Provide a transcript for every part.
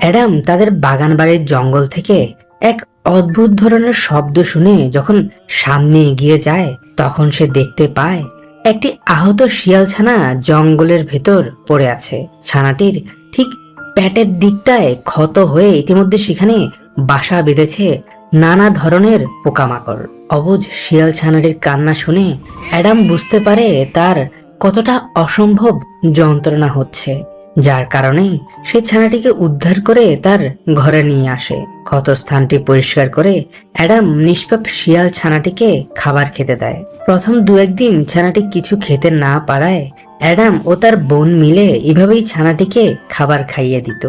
Adam, তাদের বাগান বাড়ির জঙ্গল থেকে এক অদ্ভুত ধরনের শব্দ শুনে যখন সামনে এগিয়ে যায়, তখন সে দেখতে পায় একটি আহত শিয়াল ছানা জঙ্গলের ভেতর পড়ে আছে। ছানাটির ঠিক প্যাটের দিকটায় ক্ষত হয়ে ইতিমধ্যে সেখানে বাসা বেঁধেছে নানা ধরনের পোকামাকড়। অবুজ শিয়াল ছানাটির কান্না শুনে অ্যাডাম বুঝতে পারে তার কতটা অসম্ভব যন্ত্রণা হচ্ছে। যার কারণে সে ছানাটিকে উদ্ধার করে তার ঘরে নিয়ে আসে। ক্ষত স্থানটি পরিষ্কার করে অ্যাডাম নিষ্পাপ শিয়াল ছানাটিকে খাবার খেতে দেয়। প্রথম দু একদিন ছানাটি কিছু খেতে না পারায় অ্যাডাম ও তার বোন মিলে এভাবেই ছানাটিকে খাবার খাইয়ে দিত।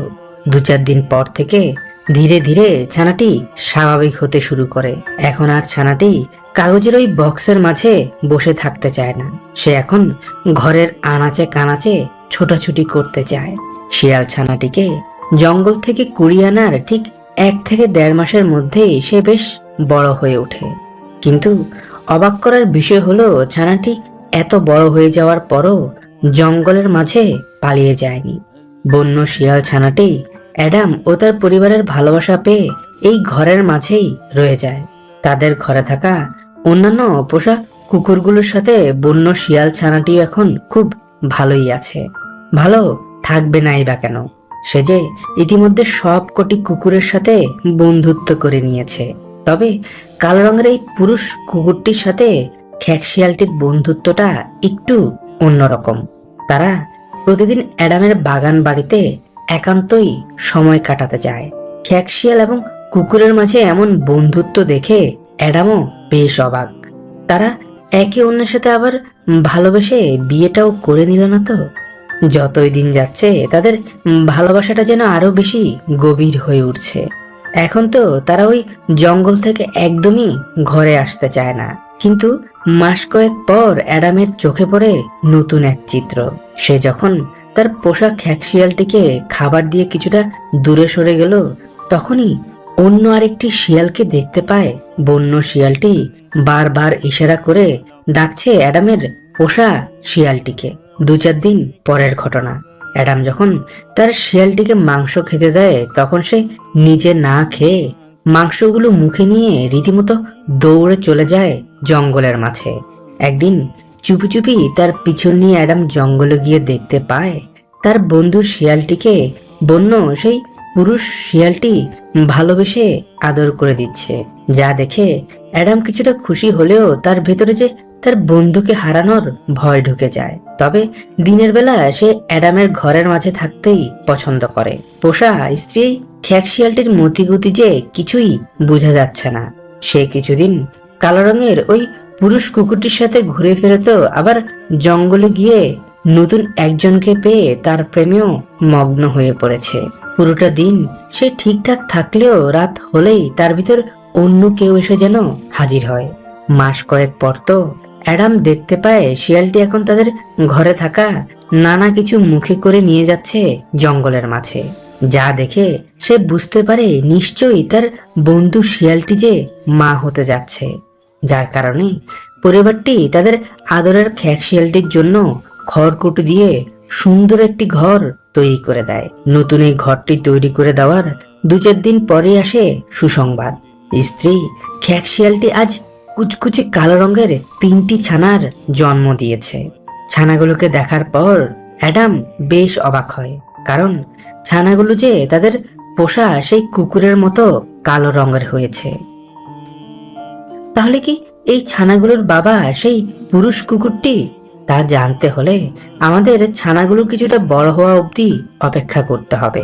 দু চার দিন পর থেকে ধীরে ধীরে ছানাটি স্বাভাবিক হতে শুরু করে। এখন আর ছানাটি কাগজের ওই বক্সের মাঝে বসে থাকতে চায় না। সে এখন ঘরের আনাচে কানাচে ছোটাছুটি করতে চায়। শিয়াল ছানাটিকে জঙ্গল থেকে কুড়িয়ে আনার ঠিক এক থেকে দেড় মাসের মধ্যেই সে বেশ বড় হয়ে ওঠে। কিন্তু অবাক করার বিষয় হলো, ছানাটি এত বড় হয়ে যাওয়ার পরও জঙ্গলের মাঝে পালিয়ে যায়নি। বন্য শিয়াল ছানাটি অ্যাডাম ও তার পরিবারের ভালোবাসা পেয়ে এই ঘরের মাঝেই রয়ে যায়। তাদের ঘরে থাকা অন্যান্য পোষা কুকুরগুলোর সাথে বন্য শিয়াল ছানাটি এখন খুব ভালোই আছে। ভালো থাকবে নাই বা কেন? সে যে ইতিমধ্যে সব কটি কুকুরের সাথে বন্ধুত্ব করে নিয়েছে। তবে কালো রঙের এই পুরুষ কুকুরটির সাথে খ্যাকশিয়ালটির বন্ধুত্বটা একটু অন্যরকম। তারা প্রতিদিন অ্যাডামের বাগান বাড়িতে একান্তই সময় কাটাতে যায়। খ্যাকশিয়াল এবং কুকুরের মাঝে এমন বন্ধুত্ব দেখে অ্যাডামও বেশ অবাক। তারা একে অন্যের সাথে আবার ভালোবেসে বিয়েটাও করে নিল না তো? যতই দিন যাচ্ছে, তাদের ভালোবাসাটা যেন আরও বেশি গভীর হয়ে উঠছে। এখন তো তারা ওই জঙ্গল থেকে একদমই ঘরে আসতে চায় না। কিন্তু মাস কয়েক পর অ্যাডামের চোখে পড়ে নতুন এক চিত্র। সে যখন তার পোষা খ্যাকশিয়ালটিকে খাবার দিয়ে কিছুটা দূরে সরে গেল, তখনই অন্য আরেকটি শিয়ালকে দেখতে পায়। বন্য শিয়ালটি বারবার ইশারা করে ডাকছে অ্যাডামের পোষা শিয়ালটিকে। দু চার দিন পরের ঘটনা। অ্যাডাম যখন তার শিয়ালটিকে মাংস খেতে দেয়, তখন সে নিজে না খেয়ে মাংসগুলো মুখে নিয়ে রীতিমতো দৌড়ে চলে যায় জঙ্গলের মাঝে। একদিন চুপি চুপি তার পিছন নিয়ে অ্যাডাম জঙ্গলে গিয়ে দেখতে পায়, তার বন্ধু শিয়ালটিকে। বন্য সেই পুরুষ শিয়ালটি ভালোবেসে আদর করে দিচ্ছে। যা দেখে অ্যাডাম কিছুটা খুশি হলেও তার ভেতরে যে তার বন্ধুকে হারানোর ভয় ঢুকে যায়। তবে দিনের বেলা সে অ্যাডামের ঘরের মাঝে থাকতেই পছন্দ করে। পোষা স্ত্রী খ্যাক শিয়ালটির মতিগতি যে কিছুই বোঝা যাচ্ছে না। সে কিছুদিন কালো রঙের ওই পুরুষ কুকুরটির সাথে ঘুরে ফেরত আবার জঙ্গলে গিয়ে নতুন একজনকে পেয়ে তার প্রেমেও মগ্ন হয়ে পড়েছে। পুরোটা দিন সে ঠিকঠাক থাকলেও রাত হলেই তার ভিতর অন্য কেউ এসে যেন হাজির হয়। মাস কয়েক পর তো অ্যাডাম দেখতে পায় শিয়ালটি এখন তাদের ঘরে থাকা নানা কিছু মুখে করে নিয়ে যাচ্ছে জঙ্গলের মাঝে। যা দেখে সে বুঝতে পারে নিশ্চয়ই তার বন্ধু শিয়ালটি যে মা হতে যাচ্ছে। যার কারণে পরিবারটি তাদের আদরের খ্যাক শিয়ালটির জন্য খড়কুটো দিয়ে সুন্দর একটি ঘর তৈরি করে দেয়। নতুন এই ঘরটি তৈরি করে দেওয়ার দু চার দিন পরে আসে সুসংবাদ। স্ত্রী খ্যাক শিয়ালটি আজ কুচকুচে কালো রঙের তিনটি ছানার জন্ম দিয়েছে। ছানাগুলোকে দেখার পর অ্যাডাম বেশ অবাক হয়, কারণ ছানাগুলো যে তাদের পোষা সেই কুকুরের মতো কালো রঙের হয়েছে। তাহলে কি এই ছানাগুলোর বাবা সেই পুরুষ কুকুরটি তা জানতে হলে আমাদের ছানাগুলো কিছুটা বড় হওয়া অবধি অপেক্ষা করতে হবে।